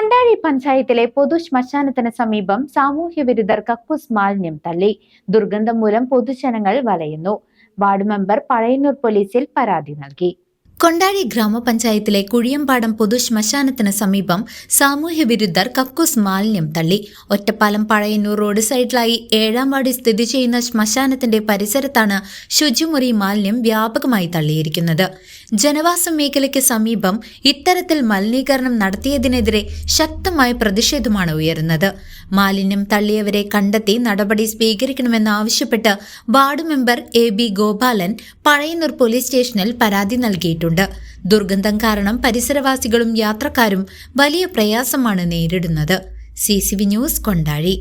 Kondazhi പഞ്ചായത്തിലെ പൊതു ശ്മശാനത്തിന് സമീപം സാമൂഹ്യ വിരുദ്ധർ കക്കൂസ് മാലിന്യം തള്ളി. ദുർഗന്ധം മൂലം പൊതുജനങ്ങൾ വലയുന്നു. വാർഡ് മെമ്പർ പഴയന്നൂർ പോലീസിൽ പരാതി നൽകി. കൊണ്ടാഴി ഗ്രാമപഞ്ചായത്തിലെ കുഴിയമ്പാടം പൊതു ശ്മശാനത്തിന് സമീപം സാമൂഹ്യ വിരുദ്ധർ കക്കൂസ് മാലിന്യം തള്ളി. ഒറ്റപ്പാലം പഴയന്നൂർ റോഡ് സൈഡിലായി ഏഴാം വാടി സ്ഥിതി ചെയ്യുന്ന ശ്മശാനത്തിന്റെ പരിസരത്താണ് ശുചിമുറി മാലിന്യം വ്യാപകമായി തള്ളിയിരിക്കുന്നത്. ജനവാസ മേഖലയ്ക്ക് സമീപം ഇത്തരത്തിൽ മലിനീകരണം നടത്തിയതിനെതിരെ ശക്തമായ പ്രതിഷേധമാണ് ഉയരുന്നത്. മാലിന്യം തള്ളിയവരെ കണ്ടെത്തി നടപടി സ്വീകരിക്കണമെന്നാവശ്യപ്പെട്ട് ward member A B Gopalan Pazhayannur police സ്റ്റേഷനിൽ പരാതി നൽകിയിട്ടുണ്ട്. ദുർഗന്ധം കാരണം പരിസരവാസികളും യാത്രക്കാരും വലിയ പ്രയാസമാണ് നേരിടുന്നത്. C news Kondazhi.